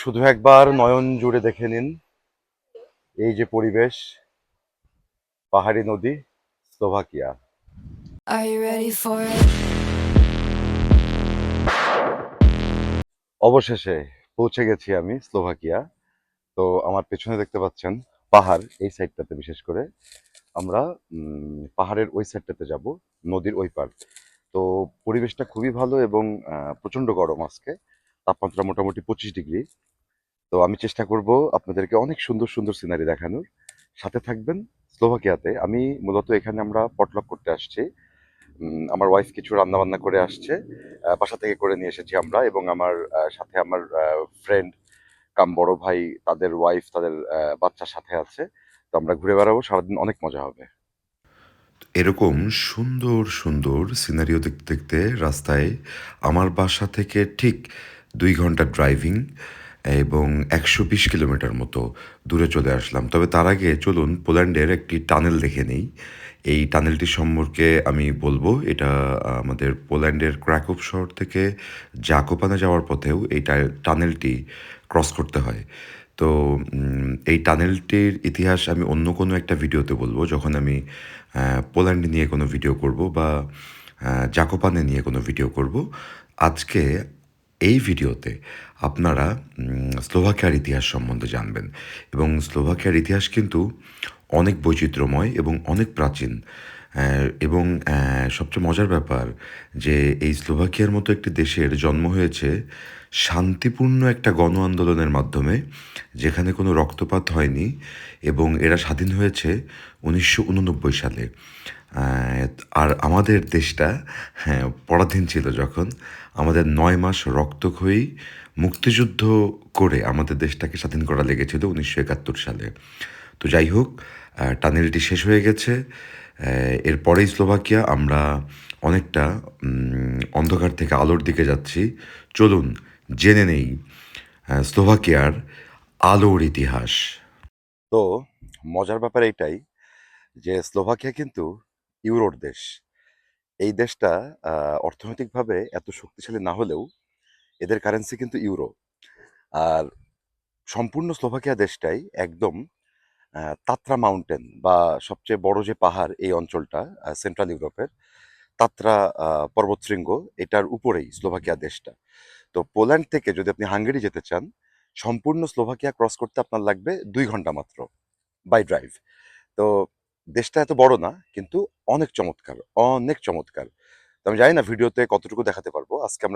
শুধু একবার নয়ন জুড়ে দেখে নিন। এই যে পরিবেশ পাহাড়ি নদী স্লোভাকিয়া? অবশেষে পৌঁছে গেছি আমি স্লোভাকিয়া। তো আমার পেছনে দেখতে পাচ্ছেন পাহাড় এই সাইডটাতে বিশেষ করে। আমরা পাহাড়ের ওই সাইডটাতে যাব নদীর ওই পার তো পরিবেশটা খুবই ভালো এবং প্রচণ্ড গরম আজকে। তাপমাত্রা মোটামুটি পঁচিশ ডিগ্রি। তো আমি চেষ্টা করব আপনাদেরকে অনেক সুন্দর সুন্দর সিনারি দেখানোর। সাথে থাকবেন স্লোভাকিয়াতে। আমি মূলত এখানে আমরা পটলক করতে আসছি। আমার ওয়াইফ কিছু রান্নাবান্না করে আসছে। বাসা থেকে করে নিয়ে এসেছি আমরা এবং আমার সাথে আমার ফ্রেন্ড কাম বড় ভাই, তাদের ওয়াইফ তাদের বাচ্চার সাথে আছে। তো আমরা ঘুরে বেড়াবো, সারাদিন অনেক মজা হবে। এরকম সুন্দর সুন্দর সিনারিও দেখতে দেখতে রাস্তায় আমার বাসা থেকে ঠিক দুই ঘণ্টা ড্রাইভিং এবং একশো বিশ কিলোমিটার মতো দূরে চলে আসলাম। তবে তার আগে চলুন পোল্যান্ডের একটি টানেল দেখে নেই। এই টানেলটি সম্পর্কে আমি বলব, এটা আমাদের পোল্যান্ডের ক্র্যাকোপ শহর থেকে জাকোপানে যাওয়ার পথেও এই টানেলটি ক্রস করতে হয়। তো এই টানেলটির ইতিহাস আমি অন্য কোনো একটা ভিডিওতে বলব, যখন আমি পোল্যান্ড নিয়ে কোনো ভিডিও করব বা জাকোপানে নিয়ে কোনো ভিডিও করব। আজকে এই ভিডিওতে আপনারা স্লোভাকিয়ার ইতিহাস সম্বন্ধে জানবেন। এবং স্লোভাকিয়ার ইতিহাস কিন্তু অনেক বৈচিত্র্যময় এবং অনেক প্রাচীন। এবং সবচেয়ে মজার ব্যাপার যে এই স্লোভাকিয়ার মতো একটি দেশের জন্ম হয়েছে শান্তিপূর্ণ একটা গণ আন্দোলনের মাধ্যমে, যেখানে কোনো রক্তপাত হয়নি এবং এরা স্বাধীন হয়েছে উনিশশো উননব্বই সালে। আর আমাদের দেশটা হ্যাঁ পরাধীন ছিল যখন আমাদের নয় মাস রক্তক্ষয়ী মুক্তিযুদ্ধ করে আমাদের দেশটাকে স্বাধীন করা লেগেছিল উনিশশো একাত্তর সালে। তো যাই হোক টানেলটি শেষ হয়ে গেছে। এরপরেই স্লোভাকিয়া, আমরা অনেকটা অন্ধকার থেকে আলোর দিকে যাচ্ছি। চলুন, জেনে নেই স্লোভাকিয়ার আলোর ইতিহাস। তো মজার ব্যাপার এটাই যে স্লোভাকিয়া কিন্তু ইউরোর দেশ। এই দেশটা অর্থনৈতিকভাবে এত শক্তিশালী না হলেও এদের কারেন্সি কিন্তু ইউরো। আর সম্পূর্ণ স্লোভাকিয়া দেশটাই একদম তাত্রা মাউন্টেন বা সবচেয়ে বড় যে পাহাড় এই অঞ্চলটা সেন্ট্রাল ইউরোপের, তাত্রা পর্বতশৃঙ্গ, এটার উপরেই স্লোভাকিয়া দেশটা। তো পোল্যান্ড থেকে যদি আপনি হাঙ্গেরি যেতে চান, সম্পূর্ণ স্লোভাকিয়া ক্রস করতে আপনার লাগবে দুই ঘণ্টা মাত্র বাই ড্রাইভ তো দেশটা এত বড় না, কিন্তু অনেক চমৎকার অনেক চমৎকার। আমি জানি না ভিডিওতে কতটুকু দেখাতে পারব। আজকে আমরা